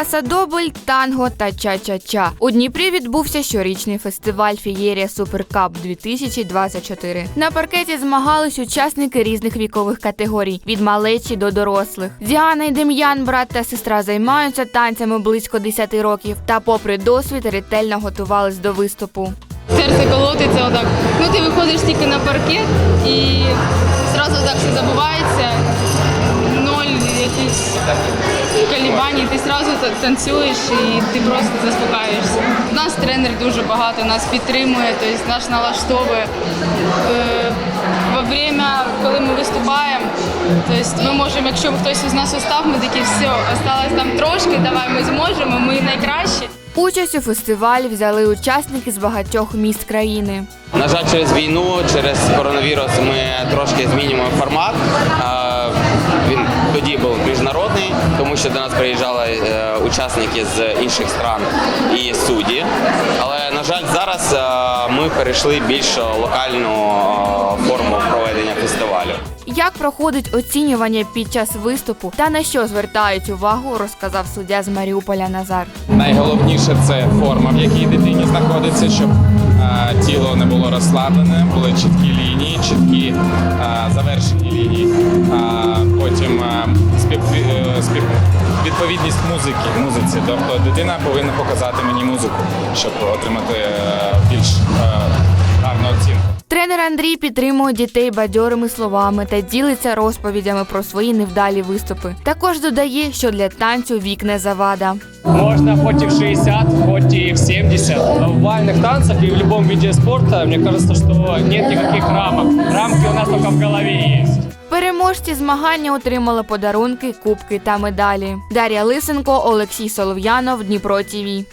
пасадобль, танго та ча-ча-ча. У Дніпрі відбувся щорічний фестиваль Фієрія Суперкап 2024. На паркеті змагались учасники різних вікових категорій від малечі до дорослих. Діана і Дем'ян, брат та сестра, займаються танцями близько 10 років та, попри досвід, ретельно готувались до виступу. Серце колотиться отак. Ну ти виходиш тільки на паркет і одразу так все забувається. Одразу танцюєш і ти просто заспокаюєшся. У нас тренер дуже багато нас підтримує, тобто наш налаштовує. Е, Во время, коли ми виступаємо, тобто ми можемо, якщо хтось із нас устав, ми такі все, осталось там трошки, давай ми зможемо, ми найкращі. Участь у фестивалі взяли учасники з багатьох міст країни. На жаль, через війну, через коронавірус ми трошки змінюємо формат. Е, Він тоді був міжнародний, що до нас приїжджали е, учасники з інших стран і судді. Але на жаль, зараз е, ми перейшли більш локальну е, форму проведення фестивалю. Як проходить оцінювання під час виступу та на що звертають увагу, розказав суддя з Маріуполя Назар. Найголовніше це форма, в якій дитині знаходиться, щоб е, тіло не було розслаблене, були чіткі лінії, чіткі е, завершені лінії. Е, е, спів, е, спів, відповідність музики, музиці. Тобто дитина повинна показати мені музику, щоб отримати е, більш е, гарну оцінку. Тренер Андрій підтримує дітей бадьорими словами та ділиться розповідями про свої невдалі виступи. Також додає, що для танцю вік не завада. Можно хоть и в 60, хоть и в 70. В бальных танцах и в любом виде спорта, мне кажется, что нет никаких рамок. Рамки у нас только в голове есть. Переможці змагання отримали подарунки, кубки та медалі. Дар'я Лисенко, Олексій Солов'янов, Дніпро ТІВІ.